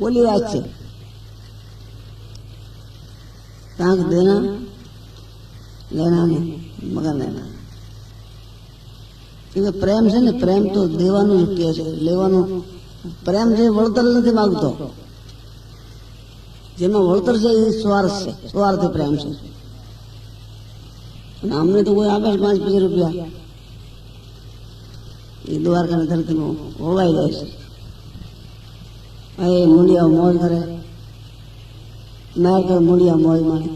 બોલી વાત છે તાંક દેના લેના નહીં મગર લેના એ પ્રેમ છે ને, પ્રેમ તો દેવાનું જ છે. લેવાનું પ્રેમ છે વળતર નથી માગતો. જેમાં વળતર છે એ સ્વાર્થ છે. સ્વાર્થ પ્રેમ છે. અને અમને તો કોઈ આપે પાંચ પચીસ રૂપિયા. એ દ્વારકાની ધરતીમાં હોવાઈ જાય છે. એ મૂલિયા મોજ કરે મેર કરે મૂલિયા મોજ માણે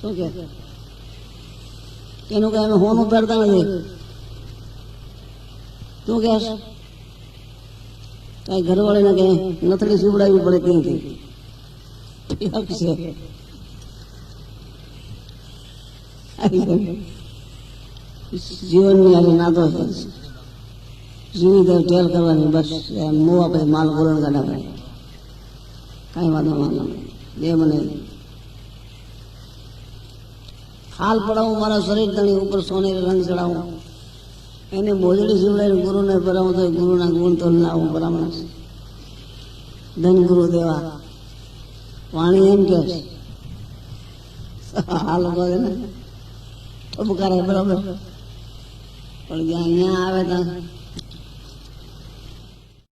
શું કે? એનું કઈ અમે હોનું પહેરતા નથી. તું કે કઈ ઘરવાળીને કઈ નથડી સીવડાવી પડે ત્યાંથી. છે. જીવનની આજે નાતો જીવી દે ટેલ કરવાની, બસ એમ મોવા પછી માલ ગોરણ કાઢા પડે કાંઈ વાંધો વાંધો જે મને હાલ પડાવું, મારા શરીર તણી ઉપર સોનેરી રંગ ચડાવું. એને મોજડી સીવડાવીને ગુરુને ભરાવું તો ગુરુના ગુણ તો લાવું બરાબર ધન ગુરુ દેવા. વાણી એમ કે હાલ છે ને ઠપકારે બરાબર. પણ જ્યાં અહીંયા આવે ત્યાં